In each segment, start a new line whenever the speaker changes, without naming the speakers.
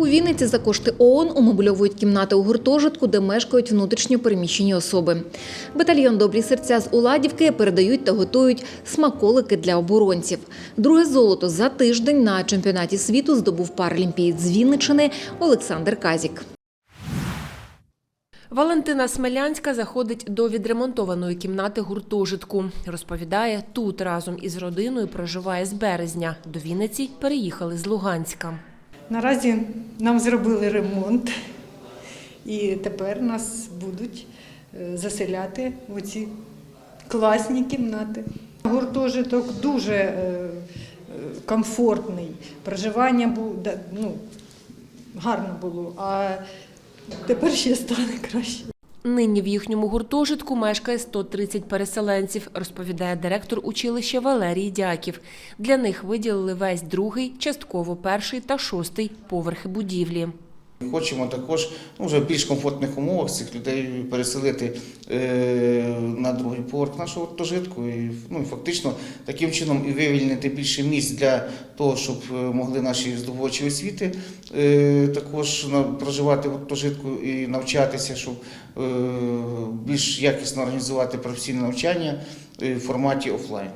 У Вінниці за кошти ООН умебльовують кімнати у гуртожитку, де мешкають внутрішньо переміщені особи. Батальйон Добрі серця з Уладівки передають та готують смаколики для оборонців. Друге золото за тиждень на чемпіонаті світу здобув паралімпієць з Вінничини Олександр Казік.
Валентина Смелянська заходить до відремонтованої кімнати гуртожитку. Розповідає, тут разом із родиною проживає з березня. До Вінниці переїхали з Луганська.
Наразі нам зробили ремонт, і тепер нас будуть е, заселяти в оці класні кімнати. Гуртожиток дуже е, е, комфортний. Проживання було ну, гарно було, а тепер ще стане краще.
Нині в їхньому гуртожитку мешкає 130 переселенців, розповідає директор училища Валерій Дяків. Для них виділили весь другий, частково перший та шостий поверхи будівлі.
Хочемо також ну, вже в більш комфортних умовах цих людей переселити е, на другий поверх нашого гуртожитку і ну, і фактично таким чином і вивільнити більше місць для того, щоб е, могли наші здобувачі освіти е, також проживати в гуртожитку і навчатися, щоб е, більш якісно організувати професійне навчання е, в форматі офлайн.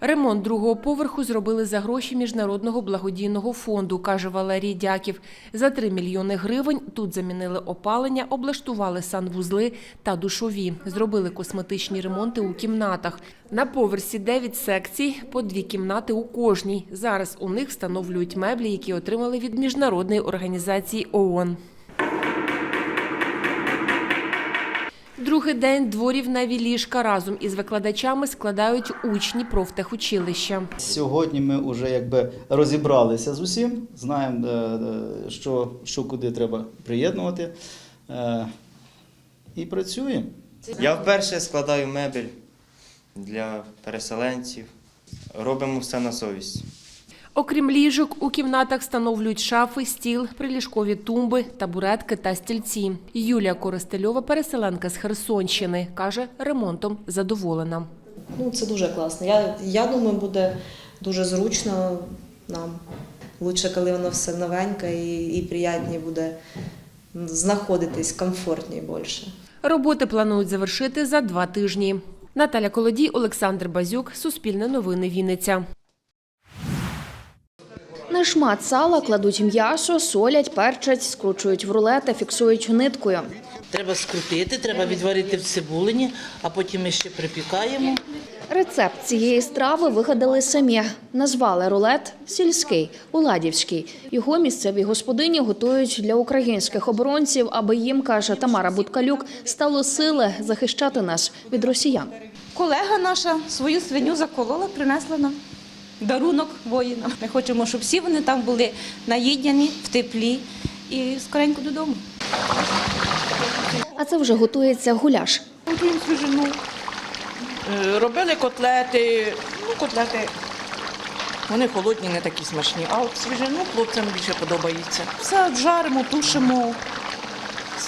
Ремонт другого поверху зробили за гроші Міжнародного благодійного фонду, каже Валерій Дяків. За 3 мільйони гривень тут замінили опалення, облаштували санвузли та душові. Зробили косметичні ремонти у кімнатах. На поверсі 9 секцій, по дві кімнати у кожній. Зараз у них встановлюють меблі, які отримали від міжнародної організації ООН. Другий день дворівневі ліжка разом із викладачами складають учні профтехучилища.
Сьогодні ми вже якби розібралися з усім, знаємо, е, е, що, що куди треба приєднувати. е, І працюємо.
Я вперше складаю мебель для переселенців. Робимо все на совість.
Окрім ліжок, у кімнатах встановлюють шафи, стіл, приліжкові тумби, табуретки та стільці. Юлія Коростельова, переселенка з Херсонщини, каже, ремонтом задоволена.
Ну, це дуже класно. Я, я думаю, буде дуже зручно нам. Лучше, коли воно все новеньке і, і приємніше буде знаходитись комфортніше більше.
Роботи планують завершити за два тижні. Наталя Колодій, Олександр Базюк, Суспільне новини Вінниця.
На шмат сала кладуть м'ясо, солять, перчать, скручують в рулети, фіксують ниткою.
Треба скрутити, треба відварити в цибулині, а потім ми ще припікаємо.
Рецепт цієї страви вигадали самі. Назвали рулет сільський, уладівський. Його місцеві господині готують для українських оборонців, аби їм, каже Тамара Буткалюк, стало сили захищати нас від росіян.
Колега наша свою свиню заколола, принесла нам дарунок воїнам. Ми хочемо, щоб всі вони там були наїдяні, в теплі і скоренько додому.
А це вже готується гуляш.
Готуємо свіжину.
Е, Робили котлети, ну котлети. Вони холодні, не такі смачні. А от свіжину хлопцям більше подобається. Все жаримо, тушимо.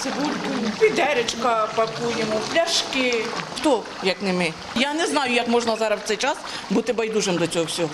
З Цибулькою, підеречка пакуємо, пляшки. Хто, як не ми? Я не знаю, як можна зараз в цей час бути байдужим до цього всього.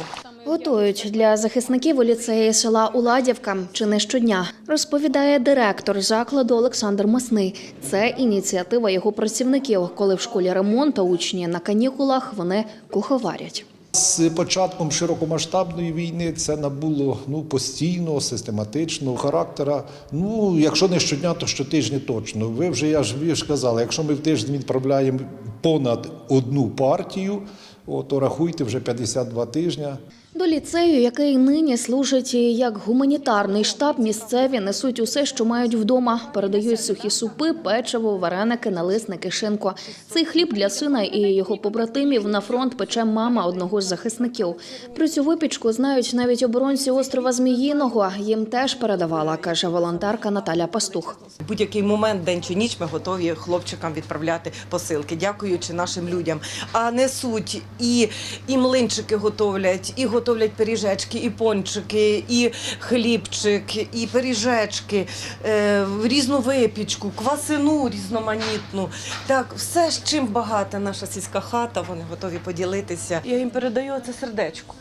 Готують для захисників у ліцеї села Уладівка чи не щодня, розповідає директор закладу Олександр Масний. Це ініціатива його працівників, коли в школі ремонту учні на канікулах вони куховарять.
З початком широкомасштабної війни це набуло ну постійного, систематичного характера. Ну, якщо не щодня, то щотижня точно. Ви вже я ж ви ж казали, якщо ми в тиждень відправляємо понад одну партію, о, то рахуйте вже 52 тижня.
До ліцею, який нині служить як гуманітарний штаб, місцеві несуть усе, що мають вдома. Передають сухі супи, печиво, вареники, налисники, шинко. Цей хліб для сина і його побратимів на фронт пече мама одного з захисників. Про цю випічку знають навіть оборонці острова Зміїного. Їм теж передавала, каже волонтерка Наталя Пастух.
Будь-який момент, день чи ніч, ми готові хлопчикам відправляти посилки, дякуючи нашим людям. А несуть і, і млинчики готовлять, і готовлять пиріжечки, і пончики, і хлібчик, і пиріжечки, е, різну випічку, квасину різноманітну. Так, все, з чим багата наша сільська хата, вони готові поділитися. Я їм передаю це сердечко.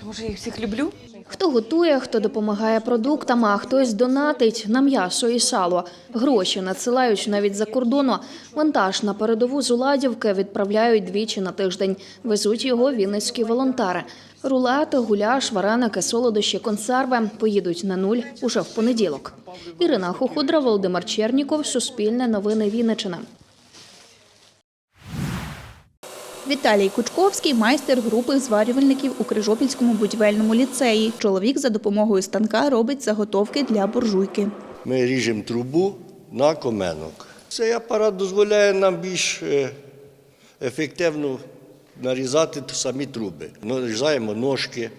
Тому що я їх всіх люблю.
Хто готує, хто допомагає продуктами, а хтось донатить на м'ясо і сало. Гроші надсилають навіть за кордону. Вантаж на передову з Уладівки відправляють двічі на тиждень. Везуть його вінницькі волонтери. Рулети, гуляш, вареники, солодощі, консерви поїдуть на нуль уже в понеділок. Ірина Хоходра, Володимир Черніков, Суспільне новини Вінниччина.
Віталій Кучковський майстер групи зварювальників у Крижопільському будівельному ліцеї. Чоловік за допомогою станка робить заготовки для буржуйки.
Ми ріжемо трубу на коменок. Цей апарат дозволяє нам більш е, ефективно нарізати самі труби. Нарізаємо ножки,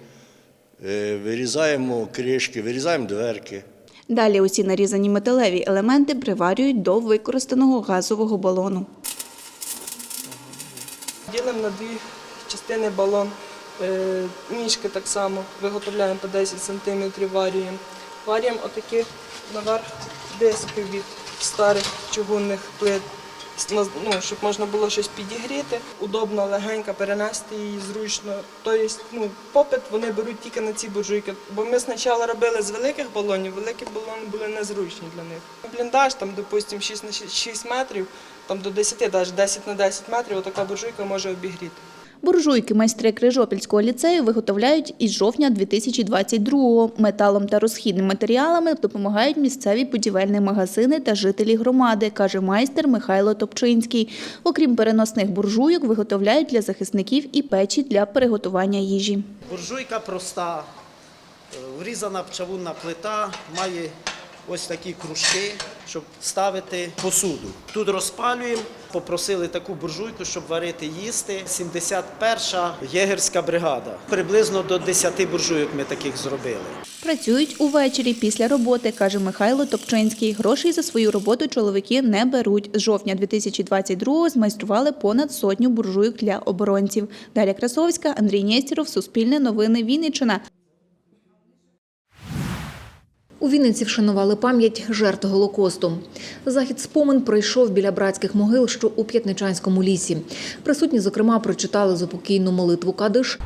е, вирізаємо кришки, вирізаємо дверки.
Далі усі нарізані металеві елементи приварюють до використаного газового балону.
Ділимо на дві частини балон. Е, Ніжки так само виготовляємо по 10 см, варюємо. Варюємо отакі наверх диски від старих чугунних плит, ну, щоб можна було щось підігріти. Удобно, легенько перенести її зручно. Тобто, ну, попит вони беруть тільки на ці буржуйки. Бо ми спочатку робили з великих балонів, великі балони були незручні для них. Бліндаж, там, допустимо, 6 на 6 метрів, там до 10, навіть 10 на 10 метрів, отака буржуйка може обігріти.
Буржуйки майстри Крижопільського ліцею виготовляють із жовтня 2022-го. Металом та розхідними матеріалами допомагають місцеві будівельні магазини та жителі громади, каже майстер Михайло Топчинський. Окрім переносних буржуйок, виготовляють для захисників і печі для приготування їжі.
Буржуйка проста, е, врізана чавунна плита, має ось такі кружки, щоб ставити посуду. Тут розпалюємо, попросили таку буржуйку, щоб варити їсти. 71-ша єгерська бригада. Приблизно до 10 буржуйок ми таких зробили.
Працюють увечері після роботи, каже Михайло Топчинський. Грошей за свою роботу чоловіки не беруть. З жовтня 2022-го змайстрували понад сотню буржуйок для оборонців. Дар'я Красовська, Андрій Нєстєров, Суспільне новини Вінниччина.
У Вінниці вшанували пам'ять жертв Голокосту. Захід спомин пройшов біля братських могил, що у П'ятничанському лісі. Присутні, зокрема, прочитали заупокійну молитву Кадиш,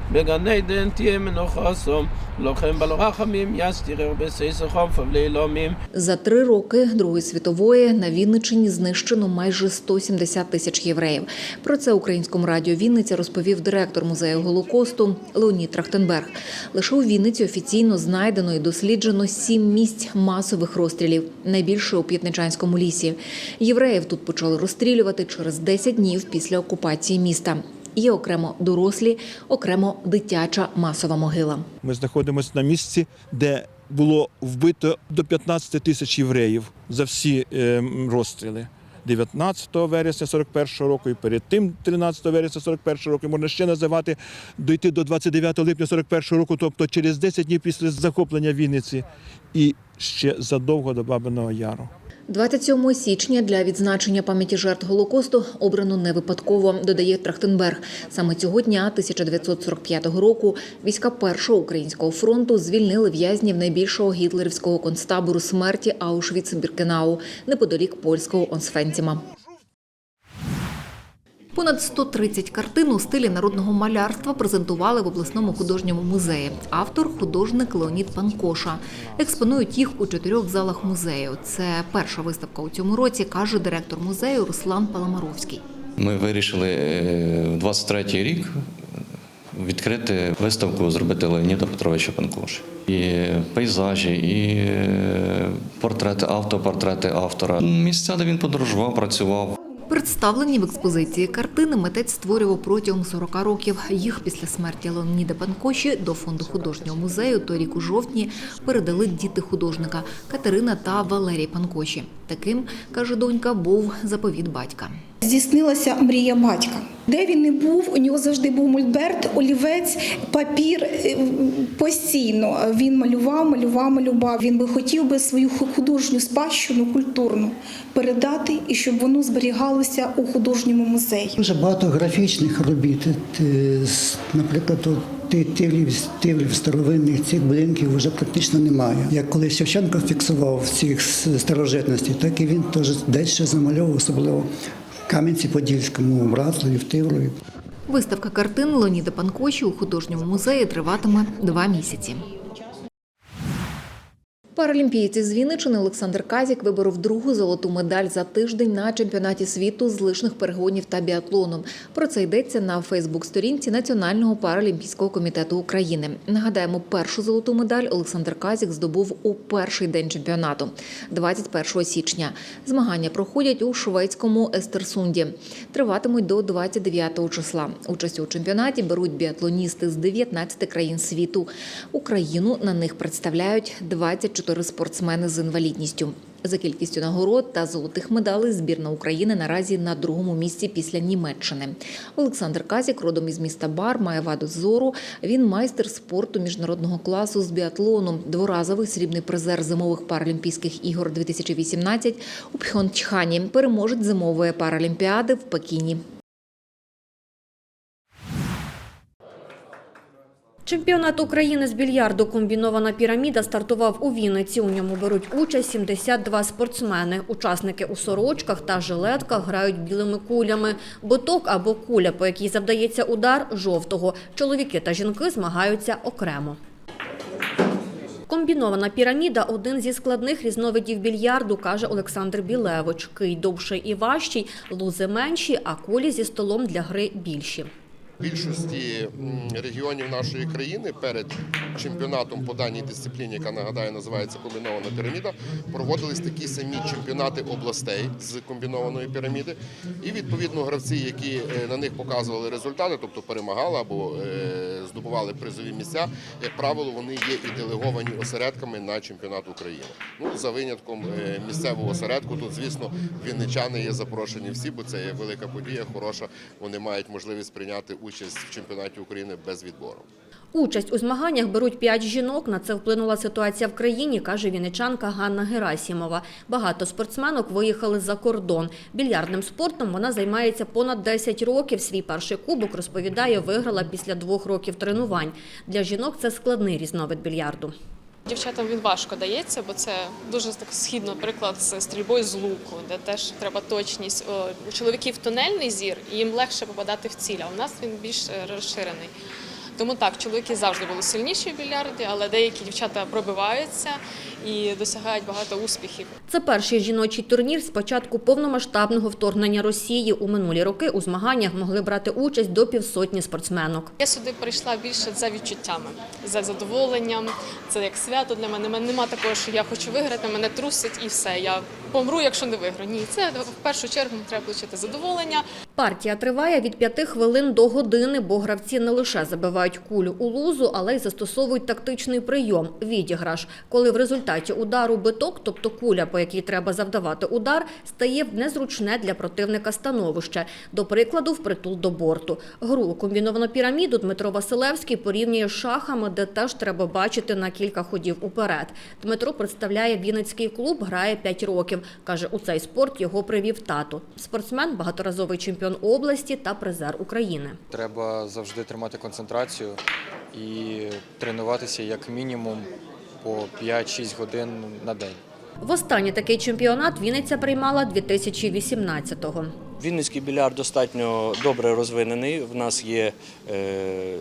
За три роки Другої світової на Вінниччині знищено майже 170 тисяч євреїв. Про це українському радіо Вінниця розповів директор музею Голокосту Леонід Трахтенберг. Лише у Вінниці офіційно знайдено і досліджено сім місць масових розстрілів, найбільше у П'ятничанському лісі. Євреїв тут почали розстрілювати через 10 днів після окупації міста. Є окремо дорослі, окремо дитяча масова могила.
Ми знаходимося на місці, де було вбито до 15 тисяч євреїв за всі е, розстріли. 19 вересня 41 року і перед тим 13 вересня 41 року можна ще називати дойти до 29 липня 41 року, тобто через 10 днів після захоплення Вінниці і ще задовго до Бабиного Яру.
27 січня для відзначення пам'яті жертв Голокосту обрано не випадково, додає Трахтенберг. Саме цього дня, 1945 року, війська Першого українського фронту звільнили в'язнів найбільшого гітлерівського концтабору смерті Аушвіц-Біркенау неподалік польського Онсфенціма. Понад 130 картин у стилі народного малярства презентували в обласному художньому музеї. Автор художник Леонід Панкоша. Експонують їх у чотирьох залах музею. Це перша виставка у цьому році, каже директор музею Руслан Паламаровський.
Ми вирішили е, в 23-й рік відкрити виставку, зробити Леоніда Петровича Панкоша. І пейзажі, і е, портрети, автопортрети автора. Місця, де він подорожував, працював.
Представлені в експозиції картини митець створював протягом 40 років. Їх після смерті Леоніда Панкоші до фонду художнього музею торік у жовтні передали діти художника Катерина та Валерій Панкоші. Таким каже донька, був заповіт батька.
Здійснилася мрія батька. Де він не був, у нього завжди був мольберт, олівець, папір. е, Постійно він малював, малював, малював. Він би хотів би свою художню спадщину культурну передати і щоб воно зберігалося у художньому музеї.
Дуже багато графічних робіт. Е, Наприклад, от ти- тилів, тилів старовинних цих будинків вже практично немає. Як коли Шевченко фіксував цих с- старожитностей, так і він теж дещо замальовував, особливо Кам'янці-Подільському, Братславі, в Тиврові.
Виставка картин Леоніда Панкоші у художньому музеї триватиме два місяці. Паралімпійці з Вінничини Олександр Казік виборов другу золоту медаль за тиждень на чемпіонаті світу з лижних перегонів та біатлону. Про це йдеться на Фейсбук-сторінці Національного паралімпійського комітету України. Нагадаємо, першу золоту медаль Олександр Казік здобув у перший день чемпіонату 21 січня. Змагання проходять у шведському Естерсунді. Триватимуть до 29 числа. Участь у чемпіонаті беруть біатлоністи з 19 країн світу. Україну на них представляють 24 спортсмени з інвалідністю. За кількістю нагород та золотих медалей збірна України наразі на другому місці після Німеччини. Олександр Казік, родом із міста Бар, має ваду зору. Він майстер спорту міжнародного класу з біатлону, дворазовий срібний призер зимових паралімпійських ігор 2018 у Пхьончхані, переможець зимової паралімпіади в Пекіні.
Чемпіонат України з більярду «Комбінована піраміда» стартував у Вінниці. У ньому беруть участь 72 спортсмени. Учасники у сорочках та жилетках грають білими кулями. Биток або куля, по якій завдається удар – жовтого. Чоловіки та жінки змагаються окремо. Комбінована піраміда – один зі складних різновидів більярду, каже Олександр Білевич. Кий довший і важчий, лузи менші, а кулі зі столом для гри більші.
Більшості регіонів нашої країни перед чемпіонатом по даній дисципліні, яка нагадаю називається комбінована піраміда, проводились такі самі чемпіонати областей з комбінованої піраміди. І відповідно гравці, які е, на них показували результати, тобто перемагали або е, здобували призові місця, як правило, вони є і делеговані осередками на чемпіонат України. Ну за винятком е, місцевого осередку, тут звісно вінничани є запрошені всі, бо це є велика подія, хороша. Вони мають можливість прийняти участь в чемпіонаті України без відбору.
Участь у змаганнях беруть п'ять жінок. На це вплинула ситуація в країні, каже віничанка Ганна Герасімова. Багато спортсменок виїхали за кордон. Більярдним спортом вона займається понад 10 років. Свій перший кубок, розповідає, виграла після двох років тренувань. Для жінок це складний різновид більярду.
Дівчатам він важко дається, бо це дуже так східно приклад з стрільбою з луку, де теж треба точність. У чоловіків тунельний зір, і їм легше попадати в ціль, а у нас він більш е, розширений. Тому так, чоловіки завжди були сильніші в більярді, але деякі дівчата пробиваються і досягають багато успіхів.
Це перший жіночий турнір з початку повномасштабного вторгнення Росії. У минулі роки у змаганнях могли брати участь до півсотні спортсменок.
Я сюди прийшла більше за відчуттями, за задоволенням. Це як свято для мене. Нема такого, що я хочу виграти, мене трусить і все. Я помру, якщо не виграю. Ні, це в першу чергу треба отримати задоволення.
Партія триває від 5 хвилин до години, бо гравці не лише забивають кулю у лузу, але й застосовують тактичний прийом – відіграш. Коли в результаті удару биток, тобто куля, по якій треба завдавати удар, стає в незручне для противника становище. До прикладу, впритул до борту. Гру комбіновану піраміду Дмитро Василевський порівнює з шахами, де теж треба бачити на кілька ходів уперед. Дмитро представляє Вінницький клуб, грає 5 років. Каже, у цей спорт його привів тато. Спортсмен, багаторазовий чемпіон області та призер України.
Треба завжди тримати концентрацію і тренуватися як мінімум по 5-6 годин на день.
Востаннє такий чемпіонат Вінниця приймала 2018-го.
Вінницький біляр достатньо добре розвинений. В нас є е,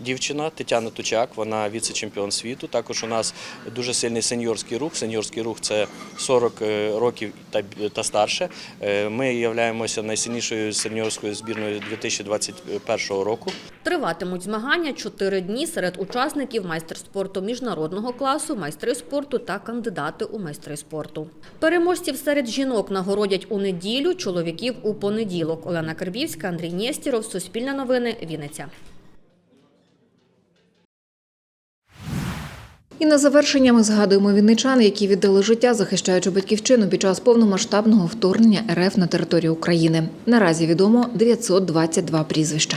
дівчина Тетяна Тучак, вона віце-чемпіон світу. Також у нас дуже сильний сеньорський рух. Сеньорський рух це 40 років та, та старше. Е, Ми являємося найсильнішою сеньорською збірною 2021 року.
Триватимуть змагання чотири дні серед учасників майстер спорту міжнародного класу, майстри спорту та кандидати у майстри спорту. Переможців серед жінок нагородять у неділю, чоловіків у понеділок. Олена Карбівська, Андрій Нєстіров, Суспільне новини, Вінниця.
І на завершення ми згадуємо вінничан, які віддали життя, захищаючи батьківщину під час повномасштабного вторгнення РФ на територію України. Наразі відомо 922 прізвища.